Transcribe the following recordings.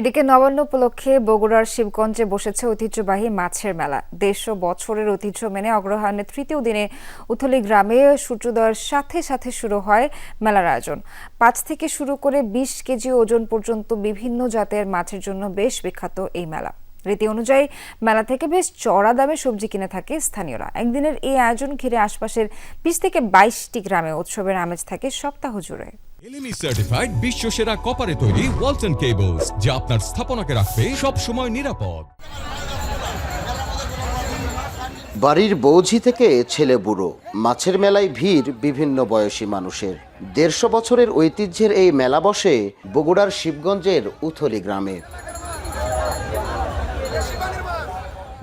এদিকে নবান্ন উপলক্ষে বগুড়ার শিবগঞ্জে বসেছে ঐতিহ্যবাহী মাছের মেলা। দেড়শো বছরের ঐতিহ্য মেনে অগ্রহায়ণের তৃতীয় দিনে উথলি গ্রামে সূর্যোদয়ের সাথে সাথে শুরু হয় মেলার আয়োজন। পাঁচ থেকে শুরু করে বিশ কেজি ওজন পর্যন্ত বিভিন্ন জাতের মাছের জন্য বেশ বিখ্যাত এই মেলা। রীতি অনুযায়ী মেলা থেকে বেশ চড়া দামে সবজি কিনে থাকে স্থানীয়রা। একদিনের এই আয়োজন ঘিরে আশপাশের বিশ থেকে বাইশটি গ্রামে উৎসবের আমেজ থাকে সপ্তাহ জুড়ে। নিরাপদ। বাড়ির বৌঝি থেকে ছেলে বুড়ো, মাছের মেলায় ভিড় বিভিন্ন বয়সী মানুষের। দেড়শো বছরের ঐতিহ্যের এই মেলা বসে বগুড়ার শিবগঞ্জের উথলি গ্রামে।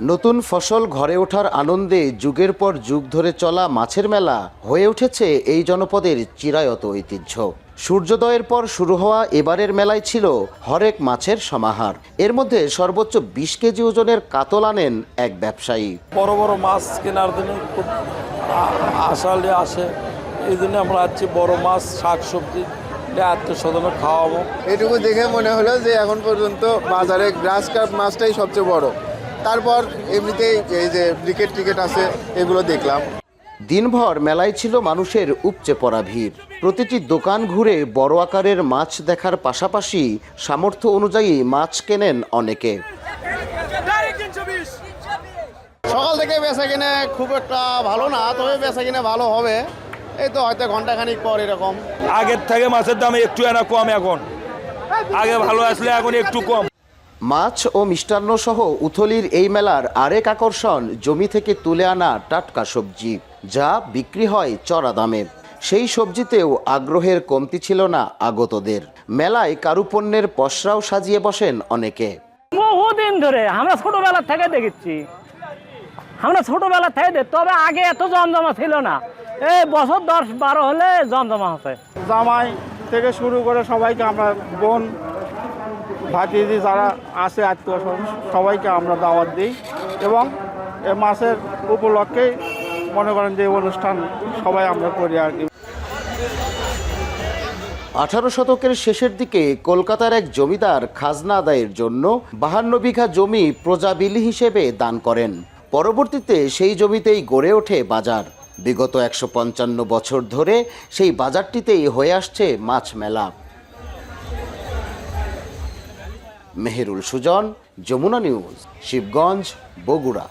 নতুন ফসল ঘরে ওঠার আনন্দে যুগের পর যুগ ধরে চলা মাছের মেলা হয়ে উঠেছে এই জনপদের চিরায়ত ঐতিহ্য। সূর্যোদয়ের পর শুরু হওয়া এবারের মেলায় ছিল হরেক মাছের সমাহার। এর মধ্যে সর্বোচ্চ বিশ কেজি ওজনের কাতল আনেন এক ব্যবসায়ী। বড় বড় মাছ কেনার জন্য খুব আশালে আসে। এই জন্য আমরা আছি বড় মাছ শাক সবজি আত্মীয় স্বজন খাওয়াবো। এটুকু দেখে মনে হলো যে এখন পর্যন্ত বাজারে গ্রাস কাপ মাছটাই সবচেয়ে বড়। তারপর এমনিতেই এই যে ক্রিকেট টিকেট আছে এগুলো দেখলাম। দিনভর মেলায় ছিল মানুষের উপচে পড়া ভিড়। প্রতিটি দোকান ঘুরে বড় আকারের মাছ দেখার পাশাপাশি সামর্থ্য অনুযায়ী মাছ কেনেন অনেকে। সকাল থেকে বেচা কিনে খুব একটা ভালো না তবে বেচা কিনে ভালো হবে। এই তো হয়তো ঘন্টাখানিক পর এরকম। আগের থেকে মাছের দাম একটু এনা কম এখন। আগে ভালো আসলে এখন একটু কম। মাছ ও মিষ্টান্ন সহ উথলির এই মেলার আরেক আকর্ষণ জমি থেকে তুলে আনা টাটকা সবজি যা বিক্রি হয় চড়া দামে। সেই সবজিতেও আগ্রহের কমতি ছিল না আগতদের। মেলায় কারুপণ্যের পসরাও সাজিয়ে বসেন অনেকে। বহুদিন ধরে আমরা ছোটবেলা থেকে দেখেছি। আমরা ছোটবেলা থেকে দেখি তবে আগে এত জমজমা ছিল না। এই বছর দশ বারো হলে জমজমা হচ্ছে। জামাই থেকে শুরু করে সবাইকে আমরা বোন ভাতিজি যারা আছে আত্মীয় সবাইকে আমরা দাওয়াত দিই এবং এ মাসের উপলক্ষেই মনে করেন যে অনুষ্ঠান সবাই আমরা করি আর কি। আঠারো শতকের শেষের দিকে কলকাতার এক জমিদার খাজনা আদায়ের জন্য বাহান্ন বিঘা জমি প্রজাবিলি হিসেবে দান করেন। পরবর্তীতে সেই জমিতেই গড়ে ওঠে বাজার। বিগত একশো পঞ্চান্ন বছর ধরে সেই বাজারটিতেই হয়ে আসছে মাছ মেলা। মেহেরুল সুজন যমুনা নিউজ শিবগঞ্জ বগুড়া।